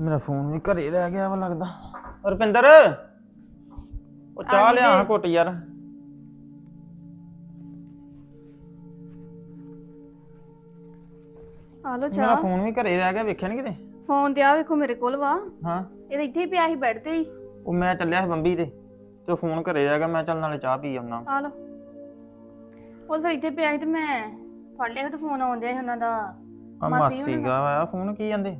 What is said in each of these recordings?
ਮੇਰਾ ਫੋਨ ਵੀ ਘਰੇ ਰਹਿ ਗਿਆ ਵਾ ਲੱਗਦਾ। ਰੁਪਿੰਦਰ ਉਹ ਚਾਹ ਲਿਆ ਜੀ। ਘੁੱਟ ਯਾਰ। ਆ ਮੇਰਾ ਲੋ ਚਾਹ। ਫੋਨ ਵੀ ਘਰੇ ਰਹਿ ਗਿਆ ਵੇਖਿਆ ਨਹੀਂ ਕਿਤੇ? ਫੋਨ ਤੇ ਆ ਵੇਖੋ ਮੇਰੇ ਕੋਲ ਵਾ। ਹਾਂ। ਇਹ ਤਾਂ ਇੱਥੇ ਹੀ ਪਿਆ ਸੀ ਬੈੱਡ ਤੇ ਹੀ। ਉਹ ਮੈਂ ਚੱਲਿਆ ਸੀ ਬੰਬੀ ਤੇ ਤੇ ਉਹ ਫੋਨ ਘਰੇ ਰਹਿ ਗਿਆ ਮੈਂ ਚੱਲ ਨਾਲੇ ਚਾਹ ਪੀ ਆਉਣਾ ਆ ਲੋ ਉਹ ਫਿਰ ਇੱਥੇ ਪਿਆ ਸੀ ਤੇ ਮੈਂ ਫੜ ਲਿਆ ਤੇ ਫੋਨ ਆਉਂਦਿਆ ਸੀ ਉਹਨਾਂ ਦਾ। ਮਾਸੀ ਮਾਸੀ ਹੋਣਾ। ਗਾ ਆ ਫੋਨ ਕੀ ਜਾਂਦੇ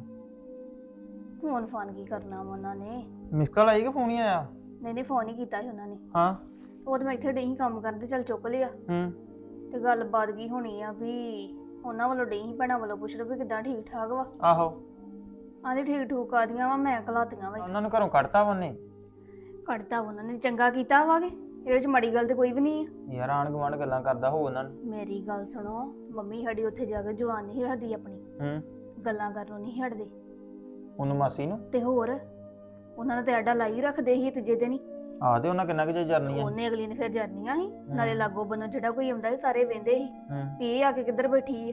ਫੋਨ ਫਾਨ ਕੀ ਕਰਨਾ ਵਾ ਉਹਨਾਂ ਨੇ? ਮਿਸ ਕਾਲ ਆਈ ਕਿ ਫੋਨ ਹੀ ਆਇਆ? ਨਹੀਂ ਨਹੀਂ ਫੋਨ ਹੀ ਕੀਤਾ ਸੀ ਉਹਨਾਂ ਨੇ। ਹਾਂ। ਉਹ ਤੇ ਮੈਂ ਇੱਥੇ ਡਈ ਸੀ ਕੰਮ ਕਰਦੇ ਚੱਲ ਚੁੱਕ ਲਿਆ। ਹੂੰ। ਤੇ ਗੱਲਬਾਤ ਕੀ ਹੋਣੀ ਆ ਵੀ ਉਹਨਾਂ ਵੱਲੋਂ ਡਈ ਸੀ ਭੈਣਾਂ ਵੱਲੋਂ ਪੁੱਛ ਰਹੇ ਵੀ ਕਿਦਾਂ ਠੀਕ ਠਾਕ ਵਾ। ਆਹੋ। ਆਂਦੇ ਠੀਕ ਠੂਕ ਆਦੀਆਂ ਵਾ ਮੈਂ ਘਲਾਤੀਆਂ ਵਾ ਉਹਨਾਂ ਨੂੰ ਘਰੋਂ ਕੱਢਤਾ ਉਹਨੇ? ਕੱਢਤਾ ਵਾ ਉਹਨਾਂ ਨੇ ਚੰਗਾ ਕੀਤਾ ਵਾਗੇ ਇਹਦੇ ਵਿੱਚ ਮਾੜੀ ਗੱਲ ਤੇ ਕੋਈ ਵੀ ਨਹੀਂ ਆ। ਯਾਰ ਆਣ ਗਵਾਂਡ ਗੱਲਾਂ ਕਰਦਾ ਹੋ ਉਹਨਾਂ ਨੂੰ। ਮੇਰੀ ਗੱਲ ਸੁਣੋ ਮੰਮੀ ਸਾਡੀ ਉੱਥੇ ਜਾ ਕੇ ਜਵਾਨ ਨਹੀਂ ਰੱਖਦੀ ਆਪਣੀ। ਹੂੰ। ਗੱਲਾਂ ਕਰਨੋਂ ਨਹੀਂ ਹਟਦੇ। ਉਹਨੂੰ ਮਾਸੀ ਨੂੰ? ਤੇ ਹੋਰ? ਉਹਨਾਂ ਦਾ ਤੇ ਐਡਾ ਲਾਈ ਰੱਖਦੇ ਸੀ ਤੀਜੇ ਦਿਨ ਹੀ। ਆ ਤੇ ਉਹਨਾਂ ਕਿੰਨਾ ਕੁ ਜੇ ਜਰਨੀ ਆ ਉਹਨੇ ਅਗਲੀ ਨੇ ਫਿਰ ਜਰਨੀਆਂ ਸੀ। ਨਾਲੇ ਲਾਗੋ ਬੰਨੋ ਜਿਹੜਾ ਕੋਈ ਆਉਂਦਾ ਸੀ ਸਾਰੇ ਵੇਂਦੇ ਸੀ। ਹੂੰ। ਵੀ ਇਹ ਆ ਕੇ ਕਿੱਧਰ ਬੈਠੀ ਹੈ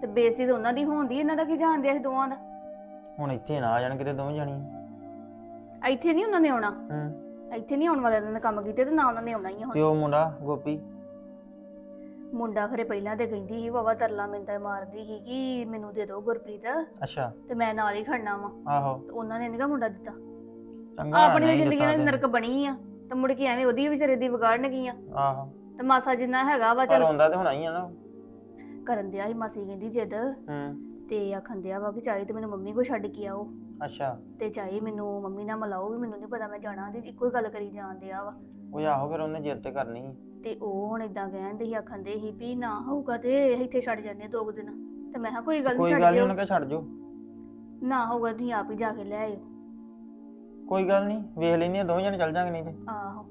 ਤੇ ਬੇਇੱਜ਼ਤੀ ਤਾਂ ਉਹਨਾਂ ਦੀ ਹੁੰਦੀ ਇਹਨਾਂ ਦਾ ਕੀ ਜਾਣਦੇ ਸੀ ਦੋਵਾਂ ਦਾ? ਹੁਣ ਇੱਥੇ ਨਾ ਆ ਜਾਣ ਕਿਤੇ ਦੋਵੇਂ ਜਾਣੀਆਂ। ਇੱਥੇ ਨਹੀਂ ਉਹਨਾਂ ਨੇ ਆਉਣਾ। ਹੂੰ। ਇੱਥੇ ਨਹੀਂ ਆਉਣ ਵਾਲੇ ਉਹਨਾਂ ਨੇ ਕੰਮ ਕੀਤੇ ਤੇ ਨਾ ਉਹਨਾਂ ਨੇ ਆਉਣਾ ਹੀ ਆ ਹੁਣ। ਤੇ ਉਹ ਮੁੰਡਾ ਗੋਪੀ? ਮੁੰਡਾ ਖਰੇ ਪਹਿਲਾਂ ਤੇ ਕਹਿੰਦੀ ਸੀ ਬਾਬਾ ਤਰਲਾ ਮਿੰਦਾ ਮਾਰਦੀ ਸੀ ਕਿ ਮੈਨੂੰ ਦੇ ਦਿਓ ਗੁਰਪ੍ਰੀਤ ਅੱਛਾ। ਤੇ ਮੈਂ ਨਾਲ ਹੀ ਖੜਨਾ ਵਾ। ਆਹੋ। ਤੇ ਉਹਨਾਂ ਨੇ ਨਿਕਾ ਮੁੰਡਾ ਦਿੱਤਾ। ਚੰਗਾ ਆਪਣੀ ਨਹੀਂ ਜ਼ਿੰਦਗੀ ਦਿੱਤਾ ਨਾਲ ਤੇ। ਨਰਕ ਬਣੀ ਆ ਤੇ ਮੁੜ ਕੇ ਐਵੇਂ ਉਹਦੀ ਵਿਚਾਰੇ ਦੀ ਵਿਗਾੜਨ ਗਈਆਂ। ਆਹੋ। ਤੇ ਮਾਸਾ ਜਿੰਨਾ ਹੈਗਾ ਵਾ ਪਰ ਚੱਲ ਹੁੰਦਾ ਤੇ ਹੋਣਾ ਹੀ ਆ ਨਾ। ਕਰਨ ਦਿਆ ਸੀ ਮਾਸੀ ਕਹਿੰਦੀ ਜਿੱਦ। ਹੂੰ। ਤੇ ਆਖਣ ਦਿਆ ਵਾ ਕਿ ਚਾਹੀ ਤੇ ਮੈਨੂੰ ਮੰਮੀ ਕੋ ਛੱਡ ਕੇ ਆਓ। ਅੱਛਾ। ਤੇ ਚਾਹੀ ਮੈਨੂੰ ਮੰਮੀ ਨਾਲ ਮਿਲਾਓ ਵੀ ਮੈਨੂੰ ਨਹੀਂ ਪਤਾ ਮੈਂ ਜਾਣਾ ਤੇ ਇੱਕੋ ਹੀ ਗੱਲ ਕਰੀ ਜਾਣ ਦਿਆ ਵਾ। ਉਹ ਆਹੋ ਫਿਰ ਉਹਨੇ ਜਿੱਦ ਤੇ ਕਰਨੀ ਸੀ। ਤੇ ਉਹ ਹੁਣ ਇਦਾਂ ਕਹਿੰਦੇ ਸੀ ਆਖਣ ਦੇ ਸੀ ਵੀ ਨਾ ਹੋਊਗਾ ਤੇ ਇੱਥੇ ਛੱਡ ਜਾਂਦੇ ਆ ਦੋ ਕੁ ਦਿਨ। ਤੇ ਮੈਂ ਕਿਹਾ ਕੋਈ ਗੱਲ ਨਹੀਂ ਕੋਈ ਛੱਡ ਗੱਲ ਨਹੀਂ ਦਿਓ। ਉਹਨੇ ਕਿਹਾ ਛੱਡ ਜੋ ਨਾ ਹੋਊਗਾ ਤੁਸੀਂ ਆਪ ਹੀ ਜਾ ਕੇ ਲੈ ਆਇਓ। ਕੋਈ ਗੱਲ ਨਹੀਂ ਵੇਖ ਲੈਣੀ ਆ ਦੋਵੇਂ ਜਣੇ ਚੱਲ ਜਾਾਂਗੇ ਨਹੀਂ ਤੇ। ਆਹੋ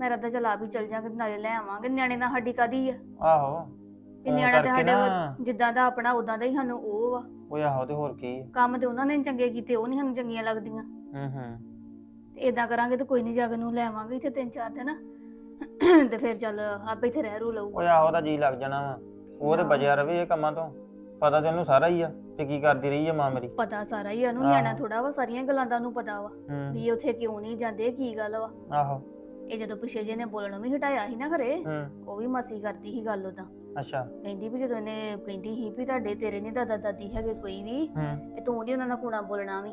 ਮੇਰਾ ਤਾਂ ਚਲ ਆਪ ਹੀ ਚੱਲ ਜਾਾਂਗੇ ਨਾਲੇ ਲੈ ਆਵਾਂਗੇ। ਨਿਆਣੇ ਨਾਲ ਸਾਡੀ ਕਾਦੀ ਆ? ਆਹੋ ਵੀ ਫੋਨ ਨਿਆਣਾ ਤੇ ਕਰਕੇ ਸਾਡੇ ਨਾ- ਵੱਲ ਜਿੱਦਾਂ ਦਾ ਆਪਣਾ ਉਦਾਂ ਦਾ ਹੀ ਸਾਨੂੰ ਉਹ ਵਾ। ਉਹ ਆਹੋ ਤੇ ਹੋਰ ਕੀ। ਕੰਮ ਤੇ ਉਹਨਾਂ ਨੇ ਚੰਗੇ ਕੀਤੇ ਉਹ ਨਹੀਂ ਸਾਨੂੰ ਚੰਗੀਆਂ ਲੱਗਦੀਆਂ। ਹੂੰ ਹੂੰ। ਤੇ ਇਦਾਂ ਕਰਾਂਗੇ ਤੇ ਕੋਈ ਨਹੀਂ ਜਾ ਕੇ ਨੂੰ ਲੈ ਆਵਾਂਗੇ ਇੱਥੇ ਤਿੰਨ ਚਾਰ ਦਿਨ। ਤੇ ਫਿਰ ਚੱਲ ਆਪੇ ਇੱਥੇ ਰਹਿ ਰੂ ਲਊਗਾ। ਆਹੋ ਦਾ ਜੀ ਲੱਗ ਜਾਣਾ ਵਾ। ਉਹ ਤੇ ਬਜਿਆ ਰਵੇ ਇਹ ਕੰਮਾਂ ਤੋਂ। ਪਤਾ ਤੇ ਉਹਨੂੰ ਸਾਰਾ ਹੀ ਆ ਤੇ ਕੀ ਕਰਦੀ ਰਹੀ ਆ ਮਾਂ ਮੇਰੀ। ਪਤਾ ਸਾਰਾ ਹੀ ਆ ਉਹਨੂੰ। ਨਿਆਣਾ ਥੋੜਾ ਵਾ ਸਾਰੀਆਂ ਗੱਲਾਂ ਦਾ ਉਹਨੂੰ ਪਤਾ ਵਾ ਹੂੰ। ਵੀ ਇਹ ਉੱਥੇ ਕਿਉਂ ਨਹੀਂ ਜਾਂਦੇ ਕੀ ਗੱਲ ਵਾ। ਆਹੋ। ਇਹ ਜਦੋਂ ਪਿਛੇ ਜੇ ਨੇ ਬੋਲਣੋਂ ਵੀ ਹਟਾਇਆ ਸੀ ਨਾ ਘਰੇ ਹੂੰ। ਉਹ ਵੀ ਮਾਸੀ ਕਰਦੀ ਸੀ ਗੱਲ ਉਹਦਾ ਅੱਛਾ। ਕਹਿੰਦੀ ਵੀ ਜਦੋਂ ਇਹਨੇ ਕਹਿੰਦੀ ਸੀ ਵੀ ਤੁਹਾਡੇ ਤੇਰੇ ਨਹੀਂ ਦਾਦਾ ਦਾਦੀ ਹੈਗੇ ਕੋਈ ਵੀ ਹੂੰ। ਤੇ ਤੂੰ ਨਹੀਂ ਉਹਨਾਂ ਨਾਲ ਕੂਣਾ ਬੋਲਣਾ ਵੀ।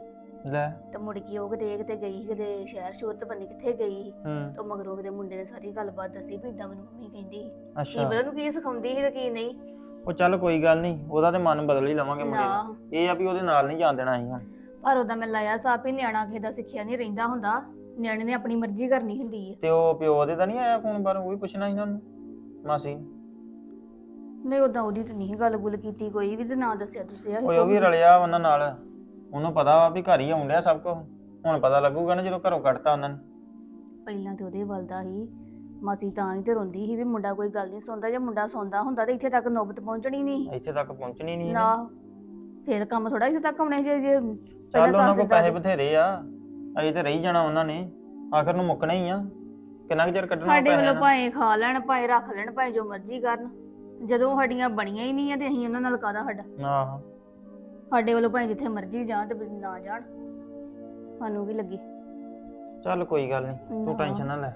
ਲੈ। ਤੇ ਮੁੜ ਕੇ ਉਹ ਕਿਤੇ ਕਿਤੇ ਗਈ ਸੀ, ਕਿਤੇ ਸ਼ਹਿਰ ਸ਼ੋਰ ਤੇ ਬੰਨੀ ਕਿੱਥੇ ਗਈ ਸੀ। ਹੂੰ। ਤੇ ਮਗਰੋਂ ਕਿਤੇ ਮੁੰਡੇ ਨੇ ਸਾਰੀ ਗੱਲਬਾਤ ਦੱਸੀ ਵੀ ਇਦਾਂ ਮੈਨੂੰ ਮੰਮੀ ਕਹਿੰਦੀ ਸੀ। ਕੀ ਅੱਛਾ ਪਤਾ ਨੂੰ ਕੀ ਸਿਖਾਉਂਦੀ ਸੀ ਤੇ ਕੀ ਨਹੀਂ। ਉਹ ਚੱਲ ਕੋਈ ਗੱਲ ਨਹੀਂ ਉਹਦਾ ਤੇ ਮਨ ਬਦਲ ਹੀ ਲਵਾਂਗੇ ਮੁੰਡੇ ਦਾ। ਨਾ। ਇਹ ਆ ਵੀ ਉਹਦੇ ਨਾਲ ਨਹੀਂ ਜਾਣ ਦੇਣਾ ਅਸੀਂ ਹੁਣ। ਪਰ ਉਹਦਾ ਮੈਂ ਲਾਇਆ ਸਾਪ ਹੀ ਨਿਆਣਾ ਕਿਸੇ ਦਾ ਸਿੱਖਿਆ ਨਹੀਂ ਰਹਿੰਦਾ ਹੁੰਦਾ। ਨਿਆਣੇ ਨੇ ਆਪਣੀ ਮਰਜ਼ੀ ਕਰਨੀ ਹੁੰਦੀ ਹੈ ਤੇ ਉਹ ਪਿਓ ਦੇ ਤਾਂ ਨਹੀਂ ਆਇਆ ਫੋਨ ਬਾਰੇ ਉਹ ਵੀ ਪੁੱਛਣਾ ਸੀ ਤੁਹਾਨੂੰ? ਮਾਸੀ ਨਹੀਂ ਉਦਾਂ ਉਹਦੀ ਤਾਂ ਨਹੀਂ ਗੱਲ ਗੁੱਲ ਕੀਤੀ ਕੋਈ ਵੀ ਤੇ ਨਾ ਦੱਸਿਆ ਤੁਸੀਂ ਓਏ ਉਹ ਵੀ ਰਲਿਆ ਉਹਨਾਂ ਨਾਲ। ਉਹਨੂੰ ਪਤਾ ਵਾ ਵੀ ਘਰ ਹੀ ਆਉਣ ਡਿਆ ਸਭ ਕੁਝ ਹੁਣ ਪਤਾ ਲੱਗੂਗਾ ਨਾ ਜਦੋਂ ਘਰੋਂ ਕੱਢਤਾ ਉਹਨਾਂ ਨੇ। ਪਹਿਲਾਂ ਤੇ ਉਹਦੇ ਵੱਲ ਦਾ ਹੀ ਮਾਸੀ ਤਾਂ ਹੀ ਤੇ ਰੋਂਦੀ ਸੀ ਵੀ ਮੁੰਡਾ ਕੋਈ ਗੱਲ ਨਹੀਂ ਸੁਣਦਾ ਜੇ ਮੁੰਡਾ ਸੁਣਦਾ ਹੁੰਦਾ ਤੇ ਇੱਥੇ ਤੱਕ ਨੌਬਤ ਪਹੁੰਚਣੀ ਨਹੀਂ ਇੱਥੇ ਤੱਕ ਪਹੁੰਚਣੀ ਨਹੀਂ ਨਾ ਫਿਰ ਕੰਮ ਥੋੜਾ ਇੱਥੇ ਤੱਕ ਆਉਣੇ ਜੇ ਜੇ ਚੱਲ ਉਹਨਾਂ ਸਾਥ ਕੋਲ ਪੈਸੇ ਤੇ। ਬਥੇਰੇ ਆ ਅਜੇ ਤੇ ਰਹੀ ਜਾਣਾ ਉਹਨਾਂ ਨੇ। ਆਖਰ ਨੂੰ ਮੁੱਕਣਾ ਹੀ ਆ। ਕਿੰਨਾ ਕੁ ਚਿਰ ਕੱਢਣਾ ਸਾਡੇ ਵੱਲੋਂ ਭਾਵੇਂ ਖਾ ਲੈਣ ਭਾਵੇਂ ਰੱਖ ਲੈਣ ਭਾਵੇਂ ਜੋ ਮਰਜ਼ੀ ਕਰਨ। ਜਦੋਂ ਸਾਡੀਆਂ ਬਣੀਆਂ ਹੀ ਨਹੀਂ ਆ ਤੇ ਅਸੀਂ ਉਹਨਾਂ ਨਾਲ ਕਾਦਾ ਸਾਡਾ? ਆਹੋ। ਸਾਡੇ ਵੱਲੋਂ ਭਾਵੇਂ ਜਿੱਥੇ ਮਰਜ਼ੀ ਜਾਣ ਤੇ ਨਾ ਜਾਣ। ਸਾਨੂੰ ਵੀ ਲੱਗੀ? ਚੱਲ ਕੋਈ ਗੱਲ ਨਹੀਂ ਤੂੰ। ਟੈਨਸ਼ਨ ਨਾ ਲੈ।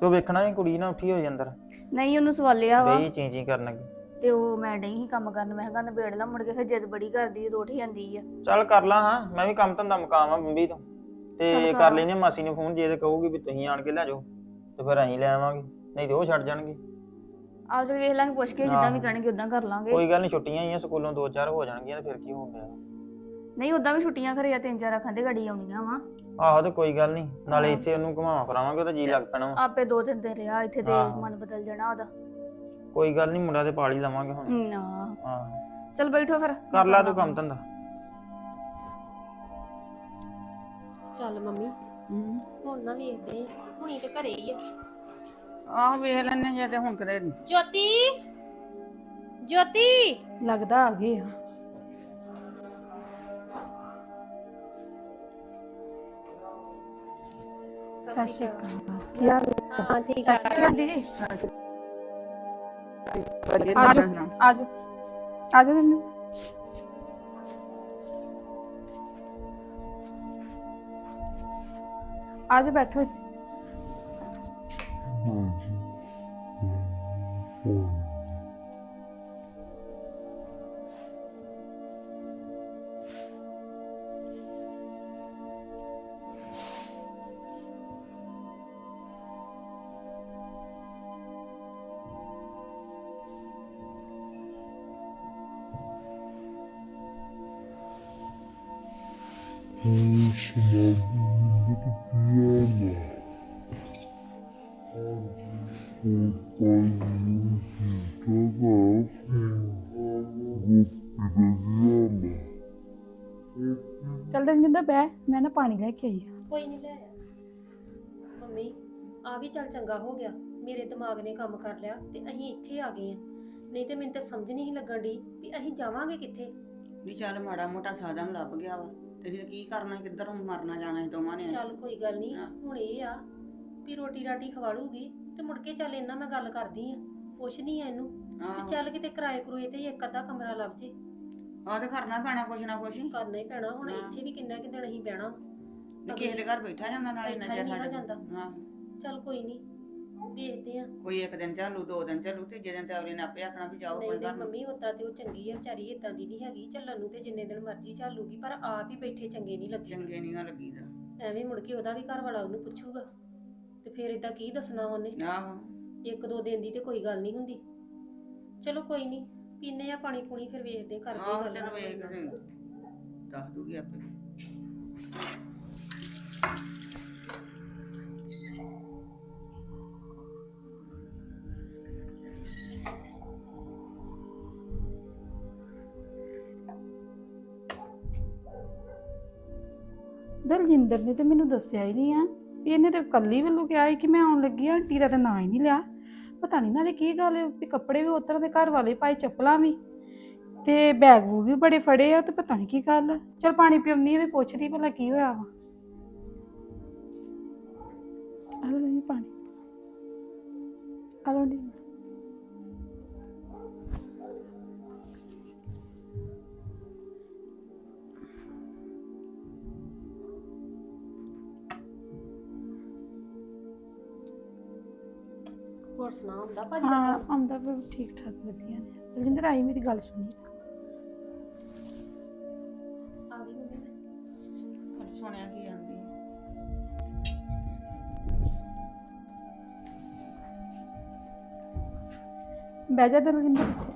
ਤੂੰ ਵੇਖਣਾ ਹੀ ਕੁੜੀ ਨਾ ਉੱਠੀ ਹੋਈ ਅੰਦਰ। ਨਹੀਂ ਉਹਨੂੰ ਸਵਾਲਿਆ ਵਾ। ਗਈ ਚੀਂ ਚੀਂ ਕਰਨ ਲੱਗੀ। ਤੇ ਉਹ ਮੈਂ ਨਹੀਂ ਹੀ ਕੰਮ ਕਰਨ ਮੈਂ ਕਿਹਾ ਨਿਬੇੜ ਲਾ ਮੁੜ ਕੇ ਫਿਰ ਜਿੱਦ ਬੜੀ ਕਰਦੀ ਰੋਟੀ ਜਾਂਦੀ ਆ। ਚੱਲ ਕਰ ਲਾ ਹਾਂ ਮੈਂ ਵੀ ਕੰਮ ਧੰਦਾ ਮੁਕਾਵਾਂ ਬੰਬੀ ਤੋਂ। ਤੇ ਕਰ। ਲੈਨੇ ਮਾਸੀ ਨੂੰ ਫੋਨ ਜੇ ਤੇ ਕਹੂਗੀ ਵੀ ਤੁਸੀਂ ਆਣ ਕੇ ਲੈ ਜਾਓ ਤੇ ਫਿਰ ਅਸੀਂ ਲੈ ਆਵਾਂਗੇ ਨਹੀਂ ਤੇ ਉਹ ਛੱਡ ਜਾਣਗੇ। ਆਪ ਜੀ ਵੇਖ ਲਾਂਗੇ ਪੁੱਛ ਕੇ ਜਿੱਦਾਂ ਵੀ। ਕਹਿਣਗੇ ਉਦਾਂ ਕਰ ਲਾਂਗੇ ਕੋਈ ਗੱਲ ਨਹੀਂ ਛੁੱਟੀਆਂ ਹੀ ਆ ਸਕੂਲੋਂ ਦੋ ਚਾਰ ਹੋ ਜਾਣਗੀਆਂ ਤੇ ਫਿਰ ਕੀ ਹੋ ਗਿਆ ਨਹੀਂ ਉਦਾਂ ਵੀ ਛੁੱਟੀਆਂ ਘਰੇ ਆ ਤਿੰਨ ਚਾਰ ਅੱਖਾਂ ਦੇ ਗੜੀ ਆਉਣੀਆਂ ਵਾ ਆਹੋ ਤੇ ਕੋਈ ਗੱਲ ਨਹੀਂ ਨਾਲੇ। ਇੱਥੇ ਉਹਨੂੰ ਘੁਮਾਵਾ ਫਰਾਵਾਂਗੇ ਉਹਦਾ ਜੀ ਲੱਗ ਪੈਣਾ ਵਾ। ਆਪੇ ਦੋ ਤਿੰਨ ਦਿਨ ਰਿਹਾ ਇੱਥੇ ਤੇ ਆਹੋ। ਮਨ ਬਦਲ ਜਾਣਾ ਉਹਦਾ ਕੋਈ ਗੱਲ ਨਹੀਂ ਮੁੰਡਾ ਤੇ ਪਾਲ ਲਵਾਂਗੇ ਹੁਣ ਨਾ ਆਹੋ ਚਲ ਬੈਠੋ ਫਿਰ ਕਰ ਲਾ ਤੂੰ ਕੰਮ ਧੰਦਾ ਚੱਲ ਮੰਮੀ ਹੁਣ ਨਾ ਵੇਖਦੇ। ਹੁਣੀ ਤੇ ਘਰੇ ਹੀ ਆ ਆਹ ਵੇਖ ਲੈਣੇ ਜੇ ਤੇ ਹੁਣ ਕਰੇ ਜੋਤੀ ਜੋਤੀ। ਲੱਗਦਾ ਆ ਗਏ ਆ। ਸਤਿ ਸ਼੍ਰੀ ਅਕਾਲ। ਕੀ ਹਾਲ ਹਾਂ ਠੀਕ ਆ। ਸਤਿ ਆਜੋ ਆਜੋ ਆਜੋ ਬੈਠੋ ਇੱਥੇ। 为什么你都不管我？ਚੱਲ ਰਣਜਿੰਦਰ ਬਹਿ ਮੈਂ ਨਾ ਪਾਣੀ ਲੈ ਕੇ ਆਈ ਆ। ਕੋਈ ਨਹੀਂ ਲੈ ਮੰਮੀ ਆ ਵੀ ਚੱਲ ਚੰਗਾ ਹੋ ਗਿਆ। ਮੇਰੇ ਦਿਮਾਗ ਨੇ ਕੰਮ ਕਰ ਲਿਆ ਤੇ ਅਸੀਂ ਇੱਥੇ ਆ ਗਏ ਆ। ਨਹੀਂ ਤੇ ਮੈਨੂੰ ਤਾਂ ਸਮਝ ਨਹੀਂ ਸੀ ਲੱਗਣ ਦੀ ਵੀ ਅਸੀਂ ਜਾਵਾਂਗੇ ਕਿੱਥੇ। ਵੀ ਚੱਲ ਮਾੜਾ ਮੋਟਾ ਸਾਧਨ ਲੱਭ ਗਿਆ ਵਾ। ਤੇ ਫਿਰ ਕੀ ਕਰਨਾ ਕਿੱਧਰ ਮਰਨਾ ਜਾਣਾ ਸੀ ਦੋਵਾਂ ਨੇ। ਚੱਲ ਕੋਈ ਗੱਲ ਨਹੀਂ ਹਾਂ। ਹੁਣ ਇਹ ਆ ਵੀ ਰੋਟੀ ਰਾਟੀ ਖਵਾਲੂਗੀ ਤੇ ਮੁੜ ਕੇ ਚੱਲ ਇਹਨਾਂ ਮੈਂ ਗੱਲ ਕਰਦੀ ਆ ਪੁੱਛਦੀ ਆ ਇਹਨੂੰ ਤੇ ਆਹੋ। ਚੱਲ ਕਿਤੇ ਕਿਰਾਏ ਕਰੂਏ ਤੇ ਹੀ ਇੱਕ ਅੱਧਾ ਕਮਰਾ ਲੱਭ ਜੇ। ਆਹ ਤੇ ਕਰਨਾ ਪੈਣਾ ਕੁਛ ਨਾ ਕੁਛ ਕਰਨਾ ਹੀ ਪੈਣਾ ਹੁਣ ਹਾਂ। ਇੱਥੇ ਵੀ ਕਿੰਨਾ ਕਿ ਦਿਨ ਅਸੀਂ ਬਹਿਣਾ। ਵੀ ਕਿਸੇ ਦੇ ਘਰ ਬੈਠਾ ਜਾਂਦਾ ਨਾਲੇ ਬੈਠਾ ਹੀ ਨਜ਼ਰ ਨੀਗਾ ਸਾਡੇ ਜਾਂਦਾ। ਹਾਂ। ਚੱਲ ਕੋਈ ਨਹੀਂ ਵੇਖਦੇ ਆ। ਕੋਈ ਇੱਕ ਦਿਨ ਚਾਲੂ ਦੋ ਦਿਨ ਚਾਲੂ ਤੀਜੇ ਦਿਨ ਤੇ ਅਗਲੇ ਨੇ ਆਪੇ ਆਖਣਾ ਵੀ ਜਾਓ ਨਹੀਂ ਕੋਈ ਨਹੀਂ ਘਰ ਨੂੰ। ਮੰਮੀ ਉਦਾਂ ਤੇ ਉਹ ਚੰਗੀ ਆ ਵਿਚਾਰੀ ਇਦਾਂ ਦੀ ਨਹੀਂ ਹੈਗੀ ਚੱਲਣ ਨੂੰ ਤੇ ਜਿੰਨੇ ਦਿਨ ਮਰਜ਼ੀ ਚੱਲੂਗੀ ਪਰ ਆਪ ਹੀ ਬੈਠੇ ਚੰਗੇ ਨਹੀਂ ਲੱਗੇ ਚੰਗੇ ਨਹੀਂ ਲੱਗੀਦਾ। ਐਵੇਂ ਮੁੜ ਕੇ ਉਹਦਾ ਵੀ ਘਰ ਵਾਲਾ ਉਹਨੂੰ ਪੁੱਛੂਗਾ। ਤੇ ਫਿਰ ਇਦਾਂ ਕੀ ਦੱਸਣਾ ਉਹਨੇ? ਆਹੋ। ਇੱਕ ਦੋ ਦਿਨ ਦੀ ਤੇ ਕੋਈ ਗੱਲ ਨਹੀਂ ਹੁੰਦੀ। ਚਲੋ ਕੋਈ ਨਹੀਂ ਪੀਨੇ ਆ ਪਾਣੀ ਪੂਣੀ ਫਿਰ ਵੇਖਦੇ ਆ, ਕਰਦੇ ਆਹੋ ਗੱਲ। ਚਲ ਵੇਖ ਦੱਸ ਦੂਗੀ ਆਪੇ। ਦਲਜਿੰਦਰ ਨੇ ਤੇ ਮੈਨੂੰ ਦੱਸਿਆ ਹੀ ਨਹੀਂ ਆ। ਵੀ ਇਹਨੇ ਤੇ ਕੱਲੀ ਵੱਲੋਂ ਕਿਹਾ ਸੀ ਕਿ ਮੈਂ ਆਉਣ ਲੱਗੀ ਆ ਆਂਟੀ ਦਾ ਤਾਂ ਨਾਂ ਹੀ ਨਹੀਂ ਲਿਆ। ਪਤਾ ਨਹੀਂ ਨਾਲੇ ਕੀ ਗੱਲ ਹੈ ਵੀ ਕੱਪੜੇ ਵੀ ਉਤਰ ਦੇ ਘਰ ਵਾਲੇ ਪਾਏ, ਚੱਪਲਾਂ ਵੀ। ਤੇ ਬੈਗ ਬੂਗ ਵੀ ਬੜੇ ਫੜੇ ਆ ਤੇ ਪਤਾ ਨਹੀਂ ਕੀ ਗੱਲ ਆ। ਚਲ ਪਾਣੀ ਪਿਉਣੀ ਵੀ ਪੁੱਛਦੀ ਭਲਾ ਕੀ ਹੋਇਆ ਵਾ। ਹਲੋ ਨਹੀਂ ਪਾਣੀ। ਹਲੋ ਨਹੀਂ ਹੋਰ ਸੁਣਾ ਹੁੰਦਾ ਭਾਜੀ ਦਾ ਹਾਂ ਕੰਮ? ਆਉਂਦਾ ਪਰ ਠੀਕ ਠਾਕ ਵਧੀਆ। ਨੇ ਦਲਜਿੰਦਰ ਆਈ ਮੇਰੀ ਗੱਲ ਸੁਣੀ। ਆ ਗਈ ਮੰਮੀ ਮੈਂ। ਪਰ ਸੁਣਿਆ ਕੀ ਜਾਂਦੀ ਬਹਿ ਜਾ ਦਲਜਿੰਦਰ ਇੱਥੇ।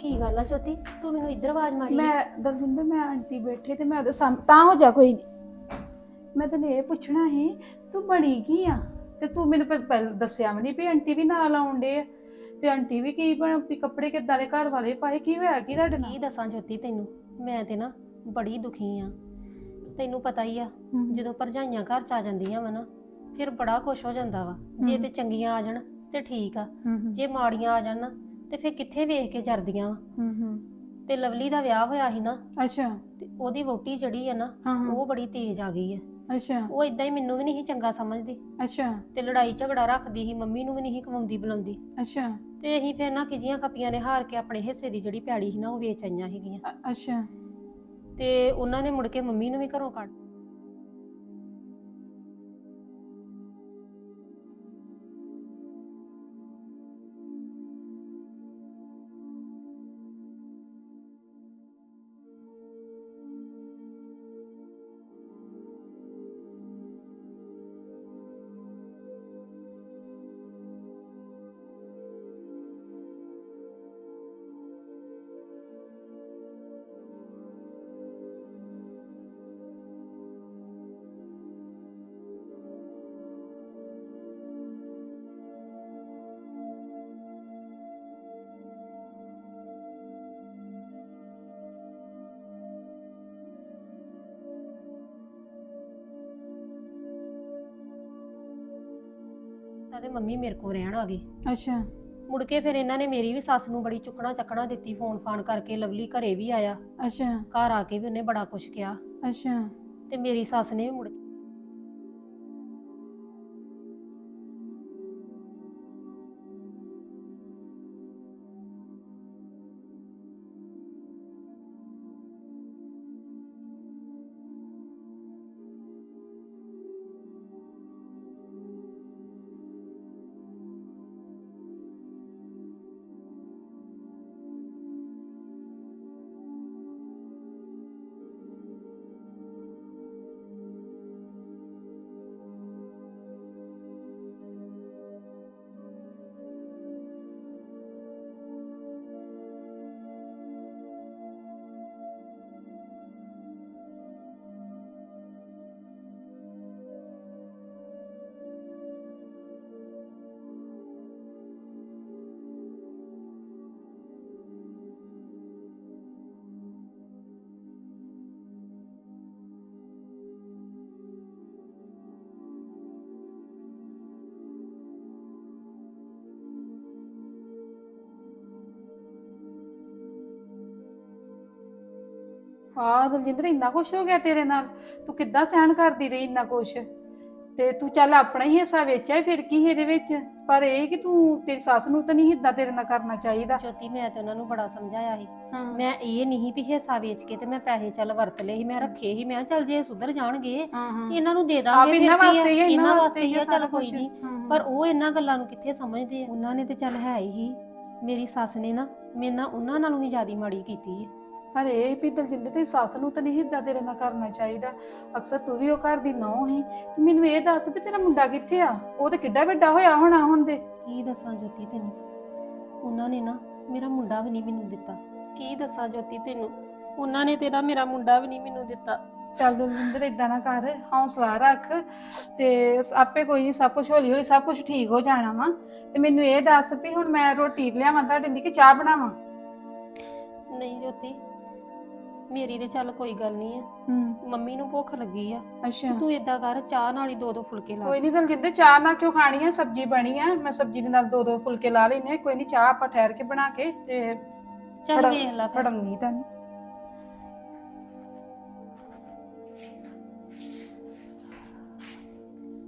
ਕੀ ਗੱਲ ਆ ਜੋਤੀ? ਤੂੰ ਮੈਨੂੰ ਇੱਧਰ ਆਵਾਜ਼ ਮਾਰੀ। ਆ। ਮੈਂ ਦਲਜਿੰਦਰ ਮੈਂ ਆਂਟੀ ਬੈਠੇ ਤੇ ਮੈਂ ਉਹਦੇ ਸਾਹਮਣੇ ਤਾਂ ਹੋ ਜਾ ਕੋਈ। ਨਹੀਂ ਮੈਂ ਤੈਨੂੰ ਇਹ ਪੁੱਛਣਾ ਸੀ ਤੂੰ ਬਣੀ ਕੀ ਆ? ਤੇ ਤੂੰ ਮੈਨੂੰ ਪਹਿ- ਪਹਿਲਾਂ ਦੱਸਿਆ ਵੀ ਨਹੀਂ ਵੀ ਆਂਟੀ ਵੀ ਨਾਲ ਆਉਂਦੇ ਆ। ਤੇ ਆਂਟੀ ਵੀ ਕੀ ਬਣ ਵੀ ਕੱਪੜੇ ਕਿੱਦਾਂ ਦੇ ਘਰ ਵਾਲੇ ਪਾਏ ਕੀ ਹੋਇਆ ਕੀ ਤੁਹਾਡੇ ਕੀ ਨਾਲ ਦੱਸਾਂ ਜੋਤੀ ਤੈਨੂੰ? ਮੈਂ ਤੇ ਨਾ ਬੜੀ ਦੁਖੀ ਆ। ਤੈਨੂੰ ਪਤਾ ਹੀ ਆ ਹਮ। ਜਦੋਂ ਭਰਜਾਈਆਂ ਘਰ ਚ ਆ ਜਾਂਦੀਆਂ ਵਾ ਨਾ ਫਿਰ ਬੜਾ ਕੁਛ ਹੋ ਜਾਂਦਾ ਵਾ। ਜੇ ਹਮ। ਤੇ ਚੰਗੀਆਂ ਆ ਜਾਣ ਤੇ ਠੀਕ ਆ। ਜੇ ਮਾੜੀਆਂ ਆ ਜਾਣ ਨਾ ਤੇ ਫਿਰ ਕਿੱਥੇ ਵੇਖ ਕੇ ਜਰਦੀਆਂ ਵਾ। ਹੂੰ ਹੂੰ। ਤੇ ਲਵਲੀ ਦਾ ਵਿਆਹ ਹੋਇਆ ਸੀ ਨਾ ਅੱਛਾ। ਤੇ ਉਹਦੀ ਵੋਟੀ ਜਿਹੜੀ ਆ ਨਾ ਹਾਂ ਹਾਂ। ਉਹ ਬੜੀ ਤੇਜ਼ ਆ ਗਈ ਹੈ ਅੱਛਾ। ਉਹ ਇਦਾਂ ਹੀ ਮੈਨੂੰ ਵੀ ਨਹੀਂ ਸੀ ਚੰਗਾ ਸਮਝਦੀ। ਅੱਛਾ। ਤੇ ਲੜਾਈ ਝਗੜਾ ਰੱਖਦੀ ਸੀ ਮੰਮੀ ਨੂੰ ਵੀ ਨਹੀਂ ਸੀ ਕਵਾਉਂਦੀ ਬੁਲਾਉਂਦੀ। ਅੱਛਾ। ਤੇ ਅਸੀਂ ਫਿਰ ਨਾ ਖਿਜੀਆਂ ਖਪੀਆਂ ਨੇ ਹਾਰ ਕੇ ਆਪਣੇ ਹਿੱਸੇ ਦੀ ਜਿਹੜੀ ਪੈੜੀ ਸੀ ਨਾ ਉਹ ਵੇਚ ਆਈਆਂ ਸੀਗੀਆਂ। ਅ- ਅੱਛਾ। ਤੇ ਉਹਨਾਂ ਨੇ ਮੁੜ ਕੇ ਮੰਮੀ ਨੂੰ ਵੀ ਘਰੋਂ ਕੱਢ ਤਾਂ ਤੇ ਮੰਮੀ ਮੇਰੇ ਕੋਲ ਰਹਿਣ ਆ ਗਈ ਅੱਛਾ। ਮੁੜ ਕੇ ਫਿਰ ਇਹਨਾਂ ਨੇ ਮੇਰੀ ਵੀ ਸੱਸ ਨੂੰ ਬੜੀ ਚੁੱਕਣਾ ਚੱਕਣਾ ਦਿੱਤੀ ਫੋਨ ਫਾਨ ਕਰਕੇ ਲਵਲੀ ਘਰੇ ਵੀ ਆਇਆ। ਅੱਛਾ। ਘਰ ਆ ਕੇ ਵੀ ਉਹਨੇ ਬੜਾ ਕੁਝ ਕਿਹਾ। ਅੱਛਾ। ਤੇ ਮੇਰੀ ਸੱਸ ਨੇ ਵੀ ਮੁੜ ਆ ਦਲਜਿੰਦਰ ਇੰਨਾ ਕੁਛ ਹੋ ਗਿਆ ਤੇਰੇ ਨਾਲ? ਤੂੰ ਕਿੱਦਾਂ ਸਹਿਣ ਕਰਦੀ ਰਹੀ ਇੰਨਾ ਕੁਛ? ਤੇ ਤੂੰ ਚੱਲ ਆਪਣਾ ਹੀ ਹਿੱਸਾ ਵੇਚਿਆ ਫਿਰ ਕੀ ਇਹਦੇ ਵਿੱਚ? ਪਰ ਇਹ ਕਿ ਤੂੰ ਤੇਰੀ ਸੱਸ ਨੂੰ ਤਾਂ ਨਹੀਂ ਏਦਾਂ ਤੇਰੇ ਨਾਲ ਕਰਨਾ ਚਾਹੀਦਾ। ਜੋਤੀ ਮੈਂ ਤੇ ਉਹਨਾਂ ਨੂੰ ਬੜਾ ਸਮਝਾਇਆ ਸੀ। ਹਾਂ। ਮੈਂ ਇਹ ਨਹੀਂ ਵੀ ਹਿੱਸਾ ਵੇਚ ਕੇ ਤੇ ਮੈਂ ਪੈਸੇ ਚੱਲ ਵਰਤ ਲਏ ਸੀ ਮੈਂ ਰੱਖੇ ਸੀ। ਮੈਂ ਕਿਹਾ ਚੱਲ ਜੇ ਸੁਧਰ ਜਾਣਗੇ ਹਾਂ ਹਾਂ। ਤੇ ਇਹਨਾਂ ਨੂੰ ਦੇ ਆਪ ਦਾਂਗੇ ਇਹਨਾਂ ਫਿਰ ਕੀ ਵਾਸਤੇ ਹੀ ਆ, ਇਹਨਾਂ ਵਾਸਤੇ ਹੀ ਆ ਚੱਲ ਕੋਈ ਕੁਛ। ਨਹੀਂ। ਹਾਂ, ਹਾਂ। ਪਰ ਉਹ ਇਹਨਾਂ ਗੱਲਾਂ ਨੂੰ ਕਿੱਥੇ ਸਮਝਦੇ ਆ? ਉਹਨਾਂ ਨੇ ਤੇ ਚੱਲ ਹੈ ਹੀ। ਮੇਰੀ ਸੱਸ ਨੇ ਨਾ ਮੇਰੇ ਨਾਲ ਉਹਨਾਂ ਨਾਲੋਂ ਵੀ ਜ਼ਿਆਦਾ ਮਾੜੀ ਕੀਤੀ ਹੈ ਪਰ ਇਹ ਵੀ ਦਲਜਿੰਦਰ ਦੀ ਸੱਸ ਨੂੰ ਤਾਂ ਨਹੀਂ ਏਦਾਂ ਤੇਰੇ ਨਾਲ ਕਰਨਾ ਚਾਹੀਦਾ। ਅਕਸਰ ਤੂੰ ਵੀ ਉਹ ਘਰ ਦੀ ਨੌ ਹੀ ਤੇ ਮੈਨੂੰ ਇਹ ਦੱਸ ਵੀ ਤੇਰਾ ਮੁੰਡਾ ਕਿੱਥੇ ਆ? ਉਹ ਤੇ ਕਿੱਡਾ ਵੱਡਾ ਹੋਇਆ ਹੋਣਾ ਹੁਣ ਦੇ ਕੀ ਦੱਸਾਂ ਜੋਤੀ ਤੈਨੂੰ? ਉਹਨਾਂ ਨੇ ਨਾ ਮੇਰਾ ਮੁੰਡਾ ਵੀ ਨਹੀਂ ਮੈਨੂੰ ਦਿੱਤਾ। ਕੀ ਦੱਸਾਂ ਜੋਤੀ ਤੈਨੂੰ? ਉਹਨਾਂ ਨੇ ਤੇਰਾ ਮੇਰਾ ਮੁੰਡਾ ਵੀ ਨਹੀਂ ਮੈਨੂੰ ਦਿੱਤਾ। ਚੱਲ ਦਲਜਿੰਦਰ ਏਦਾਂ ਨਾ ਕਰ ਹੌਸਲਾ ਰੱਖ ਤੇ ਆਪੇ ਕੋਈ ਨਹੀਂ ਸਭ ਕੁਝ ਹੌਲੀ ਹੌਲੀ ਸਭ ਕੁਝ ਠੀਕ ਹੋ ਜਾਣਾ ਵਾ। ਤੇ ਮੈਨੂੰ ਇਹ ਦੱਸ ਵੀ ਹੁਣ ਮੈਂ ਰੋਟੀ ਲਿਆਵਾਂ ਤੁਹਾਡੇ ਲਈ ਕਿ ਚਾਹ ਬਣਾਵਾਂ? ਨਹੀਂ ਜੋਤੀ ਮੇਰੀ ਤੇ ਚੱਲ ਕੋਈ ਗੱਲ ਨਹੀਂ ਹੈ ਹੂੰ। ਮੰਮੀ ਨੂੰ ਭੁੱਖ ਲੱਗੀ ਆ। ਅੱਛਾ। ਤੂੰ ਏਦਾਂ ਕਰ ਚਾਹ ਨਾਲ ਹੀ ਦੋ ਦੋ ਫੁਲਕੇ ਲਾ। ਕੋਈ ਨਹੀਂ ਦਲਜਿੰਦਰ ਚਾਹ ਨਾ ਕਿਉਂ ਖਾਣੀ ਆ? ਸਬਜ਼ੀ ਬਣੀ ਆ। ਮੈਂ ਸਬਜ਼ੀ ਦੇ ਨਾਲ ਦੋ ਦੋ ਫੁਲਕੇ ਲਾ ਲੈਨੇ ਕੋਈ ਨਹੀਂ ਚਾਹ ਆਪਾਂ ਠਹਿਰ ਕੇ ਬਣਾ ਕੇ ਤੇ ਚੱਲ ਵੇਖ ਲੈ ਫਿਰ। ਫੜਾਂਗੀ ਤੈਨੂੰ।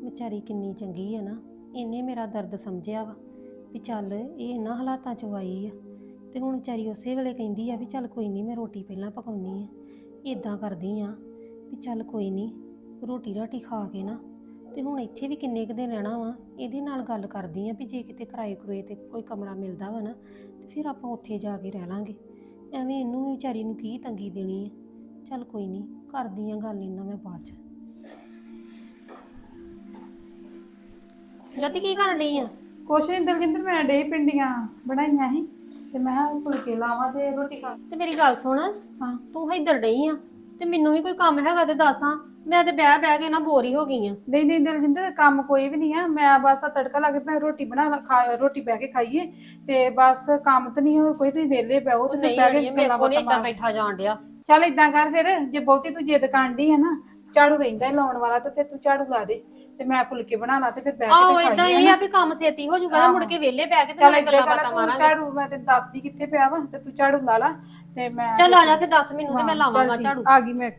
ਵਿਚਾਰੀ ਕਿੰਨੀ ਚੰਗੀ ਹੈ ਨਾ। ਇਹਨੇ ਮੇਰਾ ਦਰਦ ਸਮਝਿਆ ਵਾ ਵੀ ਚੱਲ ਇਹ ਇਹਨਾਂ ਹਾਲਾਤਾਂ ਚੋਂ ਆਈ ਆ। ਤੇ ਹੁਣ ਵਿਚਾਰੀ ਉਸੇ ਵੇਲੇ ਕਹਿੰਦੀ ਆ ਵੀ ਚੱਲ ਕੋਈ ਨਹੀਂ ਮੈਂ ਰੋਟੀ ਪਹਿਲਾਂ ਪਕਾਉਣੀ ਆ। ਇਦਾਂ ਕਰਦੀ ਆ ਵੀ ਚੱਲ ਕੋਈ ਨਹੀਂ, ਰੋਟੀ ਰਾਟੀ ਖਾ ਕੇ ਨਾ, ਤੇ ਹੁਣ ਇੱਥੇ ਵੀ ਕਿੰਨੇ ਕੁ ਦਿਨ ਰਹਿਣਾ ਵਾ, ਇਹਦੇ ਨਾਲ ਗੱਲ ਕਰਦੀ ਆ ਵੀ ਜੇ ਕਿਤੇ ਕਿਰਾਏ ਕਰੋਏ ਤੇ ਕੋਈ ਕਮਰਾ ਮਿਲਦਾ ਵਾ ਨਾ, ਤੇ ਫਿਰ ਆਪਾਂ ਉੱਥੇ ਜਾ ਕੇ ਰਹਿ ਲਾਂਗੇ। ਐਵੇਂ ਇਹਨੂੰ ਵੀ ਵਿਚਾਰੀ ਨੂੰ ਕੀ ਤੰਗੀ ਦੇਣੀ ਆ। ਚੱਲ ਕੋਈ ਨਹੀਂ, ਕਰਦੀ ਆ ਗੱਲ ਇਹਨਾਂ ਮੈਂ ਬਾਅਦ ਚ। ਜੋਤੀ ਕੀ ਕਰਨ ਲਈ ਆ? ਕੁਛ ਨਹੀਂ ਦਲਜਿੰਦਰ ਮੈਂ ਡੇ ਪਿੰਡੀਆਂ ਬਣਾਈਆਂ ਸੀ। ਤੇ ਮੈਂ ਕਿਹਾ ਫੁਲਕੇ ਲਾਵਾਂ ਤੇ ਰੋਟੀ। ਖਾ ਤੇ ਮੇਰੀ ਗੱਲ ਸੁਣ ਹਾਂ। ਤੂੰ ਇੱਧਰ ਡਈ ਆ ਤੇ ਮੈਨੂੰ ਵੀ ਕੋਈ ਕੰਮ ਹੈਗਾ ਤੇ ਦੱਸ ਮੈਂ ਤੇ ਬਹਿ ਬਹਿ ਕੇ ਨਾ ਬੋਰ ਹੀ ਹੋ ਗਈ ਆ। ਨਹੀਂ ਨਹੀਂ ਦਲਜਿੰਦਰ ਕੰਮ ਕੋਈ ਵੀ ਨਹੀਂ ਆ। ਮੈਂ ਬਸ ਆਹ ਤੜਕਾ ਲਾ ਕੇ ਮੈਂ ਰੋਟੀ ਬਣਾ ਲਾ ਖਾ ਰੋਟੀ ਬਹਿ ਕੇ ਖਾਈਏ। ਤੇ ਬਸ ਕੰਮ ਤਾਂ ਨਹੀਂ ਹੋਰ ਕੋਈ ਤੁਸੀਂ ਵਿਹਲੇ ਬਹਿਓ ਤੇ ਫਿਰ ਨਹੀਂ ਬਹਿ ਅੜੀਏ ਕੇ ਮੇਰੇ ਗੱਲਾਂ ਕੋਲ ਨਹੀਂ ਬਾਤਾਂ ਇਦਾਂ ਬੈਠਾ ਜਾਣ ਡਿਆ। ਚੱਲ ਇਦਾਂ ਕਰ ਫਿਰ ਜੇ ਬਹੁਤੀ ਤੂੰ ਜਿੱਦ ਕਾਂਡੀ ਹੈ ਨਾ ਝਾੜੂ ਰਹਿੰਦਾ ਹੀ ਲਾਉਣ ਵਾਲਾ ਤੇ ਫਿਰ ਤੂੰ ਝਾੜੂ ਲਾ ਦੇ। ਤੇ ਮੈਂ ਫੁਲਕੇ ਬਣਾ ਲਾ ਤੇ ਫਿਰ ਬਹਿ ਆਹੋ ਕੇ ਇਦਾਂ ਖਾਈਏ ਇਹ। ਆ ਵੀ ਕੰਮ ਛੇਤੀ ਹੋ ਜਾਊਗਾ ਤੇ ਮੁੜ ਕੇ ਵਿਹਲੇ ਬਹਿ ਕੇ ਤੇ ਚੱਲ ਨਾਲੇ ਇੱਦਾਂ ਗੱਲਾਂ ਬਾਤਾਂ ਮਾਰਾਂਗੇ। ਝਾੜੂ ਮੈਂ ਤੇ ਦੱਸਦੀ ਕਿੱਥੇ ਪਿਆ ਵਾ ਤੇ ਤੂੰ ਝਾੜੂ ਲਾ ਲਾ ਤੇ ਮੈਂ ਚੱਲ ਆ ਜਾ ਫਿਰ ਦੱਸ ਮੈਨੂੰ ਤੇ ਮੈਂ ਲਾਵਾਂਗਾ ਝਾੜੂ। ਆ ਗਈ ਮੈਂ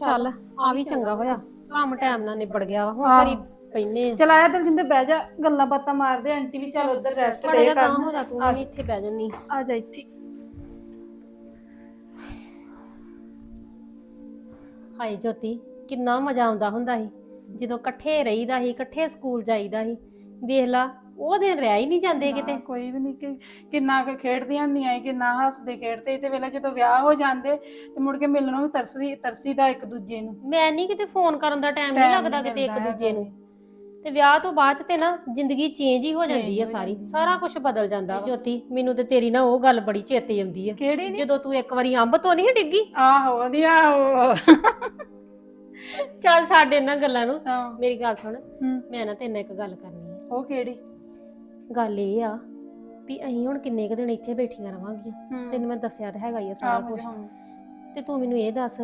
ਚੱਲ ਆ ਵੀ ਚੰਗਾ ਹੋਇਆ। ਕੰਮ ਟਾਈਮ ਨਾਲ ਨਿਬੜ ਗਿਆ ਵਾ ਹੁਣ। ਘਰੀ ਪੈਨੇ ਚਲ ਆਇਆ ਦਲਜਿੰਦਰ ਬਹਿ ਜਾ ਗੱਲਾਂ ਬਾਤਾਂ ਮਾਰਦੇ ਆਂਟੀ ਵੀ ਚੱਲ ਉਧਰ ਰੈਸਟ ਬੜੇ ਦੇ ਤਾਂ ਹੋ ਜਾ ਤੂੰ ਮੈਂ ਵੀ ਇੱਥੇ ਬਹਿ ਜੰਨੀ ਆ ਜਾ ਇੱਥੇ। ਹਾਏ ਜੋਤੀ। ਕਿੰਨਾ ਮਜ਼ਾ ਆਉਂਦਾ ਹੁੰਦਾ ਸੀ। ਜਦੋਂ ਇਕੱਠੇ ਰਹੀਦਾ ਸੀ ਇਕੱਠੇ ਸਕੂਲ ਜਾਈਦਾ ਸੀ ਵੇਖ ਲਾ ਉਹ ਦਿਨ ਰਹਿ ਹੀ ਨਹੀਂ ਜਾਂਦੇ ਕਿਤੇ। ਨਾ, ਕੋਈ ਵੀ ਨਹੀਂ ਕਿ ਕਿੰਨਾ ਕੁ ਖੇਡਦੀਆਂ ਹੁੰਦੀਆਂ ਸੀ ਕਿੰਨਾ ਹੱਸਦੇ ਖੇਡਦੇ ਸੀ ਤੇ ਵੇਲੇ ਜਦੋਂ ਵਿਆਹ ਹੋ ਜਾਂਦੇ ਤੇ ਮੁੜ ਕੇ ਮਿਲਣੋਂ ਵੀ ਤਰਸਦੀ ਤਰਸੀਦਾ ਇੱਕ ਦੂਜੇ ਨੂੰ। ਮੈਂ ਨਹੀਂ ਕਿਤੇ ਫੋਨ ਕਰਨ ਦਾ ਟਾਈਮ ਨਹੀਂ Time ਲੱਗਦਾ ਕਿਤੇ ਇੱਕ ਮਿਲਦਾ ਦੂਜੇ ਨੂੰ। ਤੇ ਵਿਆਹ ਤੋਂ ਬਾਅਦ ਚ ਤੇ ਨਾ ਜ਼ਿੰਦਗੀ ਚੇਂਜ ਹੀ ਹੋ ਜਾਂਦੀ ਹੈ ਹੋ ਸਾਰੀ। ਜਾਂਦੀ ਹੈ। ਸਾਰਾ ਕੁਝ ਬਦਲ ਜਾਂਦਾ। ਵਾ। ਜੋਤੀ ਮੈਨੂੰ ਤੇ ਤੇਰੀ ਨਾ ਉਹ ਗੱਲ ਬੜੀ ਚੇਤੇ ਆਉਂਦੀ ਹੈ ਕਿਹੜੀ ਜਦੋਂ ਤੂੰ ਇੱਕ ਵਾਰੀ ਅੰਬ ਤੋਂ ਨਹੀਂ ਡਿੱਗੀ? ਆਹੋ ਵਧੀਆ ਆਹੋ। ਚੱਲ ਛੱਡ ਇਹਨਾਂ ਗੱਲਾਂ ਨੂੰ। ਹਾਂ। ਮੇਰੀ ਗੱਲ ਸੁਣ। ਹੂੰ। ਮੈਂ ਨਾ ਤੇਰੇ ਨਾਲ ਇੱਕ ਗੱਲ ਕਰਨੀ ਹੈ ਉਹ ਕਿਹੜੀ? ਗੱਲ ਇਹ ਆ ਵੀ ਅਸੀਂ ਹੁਣ ਕਿੰਨੇ ਕੁ ਦਿਨ ਇੱਥੇ ਬੈਠੀਆਂ ਰਵਾਂਗੀਆਂ। ਹੂੰ। ਤੈਨੂੰ ਮੈਂ ਦੱਸਿਆ ਤਾਂ ਹੈਗਾ ਹੀ ਆ ਸਾਰਾ ਕੁਝ। ਤੇ ਤੂੰ ਮੈਨੂੰ ਇਹ ਦੱਸ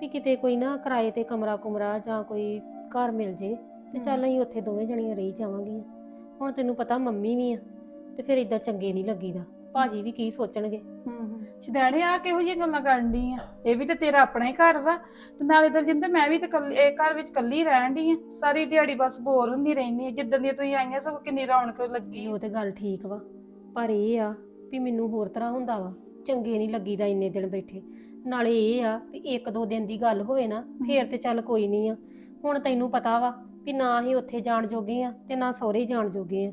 ਵੀ ਕਿਤੇ ਕੋਈ ਨਾ ਕਿਰਾਏ ਤੇ ਕਮਰਾ ਕੁਮਰਾ ਜਾਂ ਕੋਈ ਘਰ ਮਿਲ ਜੇ ਤੇ ਚੱਲ ਅਸੀਂ ਉੱਥੇ ਦੋਵੇਂ ਜਣੀਆਂ ਰਹੀ ਜਾਵਾਂਗੀਆਂ। ਹੁਣ ਤੈਨੂੰ ਪਤਾ ਮੰਮੀ ਵੀ ਆ ਤੇ ਫਿਰ ਇਦਾਂ ਚੰਗੇ ਨਹੀਂ ਲੱਗੀਦਾ। ਭਾਜੀ ਵੀ ਕੀ ਸੋਚਣਗੇ? ਹੂੰ। ਸ਼ਦੈਣੇ ਆ ਕਿਹੋ ਜਿਹੀਆਂ ਗੱਲਾਂ ਕਰਨ ਡਈ ਆ। ਇਹ ਵੀ ਤੇ ਤੇਰਾ ਆਪਣਾ ਹੀ ਘਰ ਵਾ। ਤੇ ਨਾਲੇ ਦਰਜਿੰਦਰ, ਮੈਂ ਵੀ ਤੇ ਕੱਲੀ ਇਹ ਘਰ ਵਿੱਚ ਕੱਲੀ ਰਹਿਣ ਡਈ ਆ। ਸਾਰੀ ਦਿਹਾੜੀ ਬਸ ਬੋਰ ਹੁੰਦੀ ਰਹਿੰਦੀ ਆ। ਜਿੱਦਾਂ ਦੀ ਤੁਸੀਂ ਆਈਆਂ ਸਗੋਂ ਕਿੰਨੀ ਰੌਣਕ ਲੱਗੀ। ਉਹ ਤੇ ਗੱਲ ਠੀਕ ਵਾ। ਪਰ ਇਹ ਆ ਵੀ ਮੈਨੂੰ ਹੋਰ ਤਰ੍ਹਾਂ ਹੁੰਦਾ ਵਾ। ਚੰਗੇ ਨਹੀਂ ਲੱਗੀਦਾ ਇੰਨੇ ਦਿਨ ਬੈਠੇ। ਨਾਲੇ ਇਹ ਆ ਵੀ ਇੱਕ ਦੋ ਦਿਨ ਦੀ ਗੱਲ ਹੋਵੇ ਨਾ, ਫੇਰ ਤੇ ਚੱਲ ਕੋਈ ਨਹੀਂ ਆ। ਹੁਣ ਤੈਨੂੰ ਪਤਾ ਵਾ ਵੀ ਨਾ ਹੀ ਉੱਥੇ ਜਾਣ ਜੋਗੇ ਆ ਤੇ ਨਾ ਸਹੁਰੇ ਜਾਣ ਜੋਗੇ ਆ।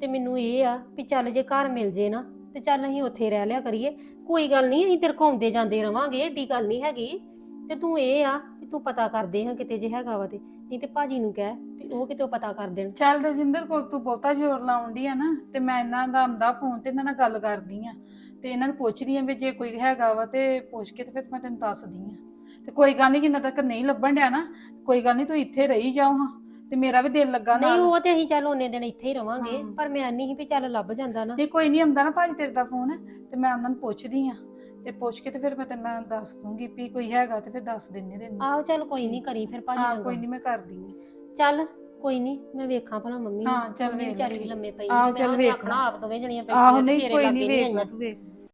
ਤੇ ਮੈਨੂੰ ਇਹ ਆ ਵੀ ਚੱਲ ਜੇ ਘਰ ਮਿਲ ਜੇ ਨਾ ਤੇ ਚੱਲ ਅਸੀਂ ਉੱਥੇ ਰਹਿ ਲਿਆ ਕਰੀਏ। ਕੋਈ ਗੱਲ ਨਹੀਂ, ਅਸੀਂ ਤੇਰੇ ਕੋਲ ਆਉਂਦੇ ਜਾਂਦੇ ਰਵਾਂਗੇ, ਏਡੀ ਗੱਲ ਨਹੀਂ ਹੈਗੀ। ਤੇ ਤੂੰ ਇਹ ਆ ਵੀ ਤੂੰ ਪਤਾ ਕਰਦੇ ਹਾਂ ਕਿਤੇ ਜੇ ਹੈਗਾ ਵਾ ਤੇ, ਨਹੀਂ ਤੇ ਭਾਜੀ ਨੂੰ ਕਹਿ ਵੀ ਉਹ ਕਿਤੇ ਪਤਾ ਕਰ ਦੇਣ। ਚੱਲ ਰਜਿੰਦਰ ਕੋ ਤੂੰ ਬਹੁਤਾ ਜ਼ੋਰ ਲਾਉਣ ਡਈ ਆ ਨਾ, ਤੇ ਮੈਂ ਇਹਨਾਂ ਦਾ ਆਉਂਦਾ ਫੋਨ ਤੇ ਇਹਨਾਂ ਨਾਲ ਗੱਲ ਕਰਦੀ ਆ। ਤੇ ਇਹਨਾਂ ਨੂੰ ਪੁੱਛਦੀ ਆ ਵੀ ਜੇ ਕੋਈ ਹੈਗਾ ਵਾ ਤੇ ਪੁੱਛ ਕੇ ਤੇ ਫਿਰ ਮੈਂ ਤੈਨੂੰ ਦੱਸਦੀ ਆ। ਤੇ ਕੋਈ ਗੱਲ ਨਹੀਂ, ਜਿੰਨਾ ਤੱਕ ਨਹੀਂ ਲੱਭਣ ਡਿਆ ਨਾ, ਕੋਈ ਗੱਲ ਨਹੀਂ, ਤੂੰ ਇੱਥੇ ਰਹੀ ਜਾਓ ਹਾਂ। ਤੇ ਮੇਰਾ ਵੀ ਦਿਲ ਲੱਗਾ ਨਹੀਂ ਨਾਲ। ਉਹ ਤੇ ਅਸੀਂ ਚੱਲ ਉਹਨੇ ਦਿਨ ਇੱਥੇ ਹੀ ਰਵਾਂਗੇ ਹਾਂ। ਪਰ ਮੈਂ ਨਹੀਂ ਵੀ ਚੱਲ ਲੱਭ ਜਾਂਦਾ ਨਾ। ਨਹੀਂ ਕੋਈ ਨਹੀਂ ਆਉਂਦਾ ਨਾ ਭਾਜੀ ਤੇਰੇ ਦਾ ਫੋਨ ਤੇ ਮੈਂ ਉਹਨਾਂ ਨੂੰ ਪੁੱਛਦੀ ਆ ਤੇ ਪੁੱਛ ਕੇ ਤੇ ਫਿਰ ਮੈਂ ਤੈਨੂੰ ਦੱਸ ਦੂੰਗੀ ਵੀ ਕੋਈ ਹੈਗਾ ਤੇ ਫਿਰ ਦੱਸ ਦਿੰਦੇ ਤੈਨੂੰ। ਆਹੋ ਚੱਲ ਕੋਈ ਨਹੀਂ ਕਰੀ ਫਿਰ ਭਾਜੀ ਹਾਂ ਕੋਈ ਗੱਲ। ਨਹੀਂ ਮੈਂ ਕਰਦੀ ਆ ਚੱਲ ਕੋਈ ਨਹੀਂ ਮੈਂ ਵੇਖਾਂ ਭਲਾ ਮੰਮੀ ਨੂੰ। ਹਾਂ, ਚੱਲ ਮੰਮੀ ਵੇਖ ਲੈ ਠੀਕ। ਲੰਮੇ ਪਈ ਆਹੋ, ਮੈਂ ਚੱਲ ਉਹਨੇ ਵੇਖ ਆਖਣਾ ਲੈ। ਆਪ ਦੋਵੇਂ ਜਣੀਆਂ ਆਹੋ ਨਹੀਂ ਕੋਈ ਨਹੀਂ ਵੇਖ ਲੈ ਆਈਆਂ ਤੂੰ ਵੇਖ